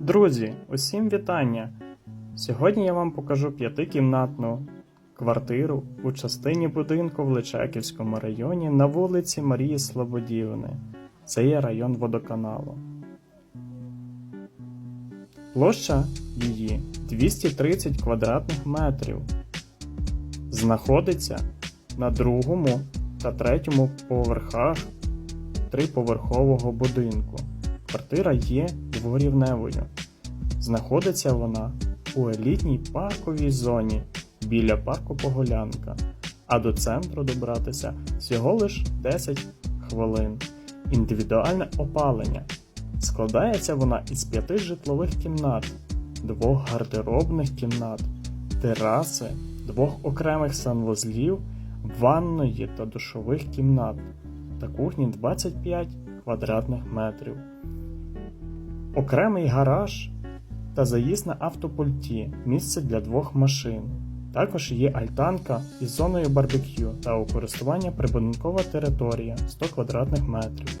Друзі, усім вітання! Сьогодні я вам покажу п'ятикімнатну квартиру у частині будинку в Личаківському районі на вулиці Марії Слободівни. Це є район водоканалу. Площа її 230 квадратних метрів. Знаходиться на другому та третьому поверхах триповерхового будинку. Квартира є дворівневою. Знаходиться вона у елітній парковій зоні біля парку Поголянка, а до центру добратися всього лиш 10 хвилин. Індивідуальне опалення. Складається вона із п'яти житлових кімнат, двох гардеробних кімнат, тераси, двох окремих санвузлів, ванної та душових кімнат та кухні 25 квадратних метрів окремий гараж та заїзд на автопульті, місце для двох машин. Також є альтанка із зоною барбекю та у користування прибудинкова територія 100 квадратних метрів.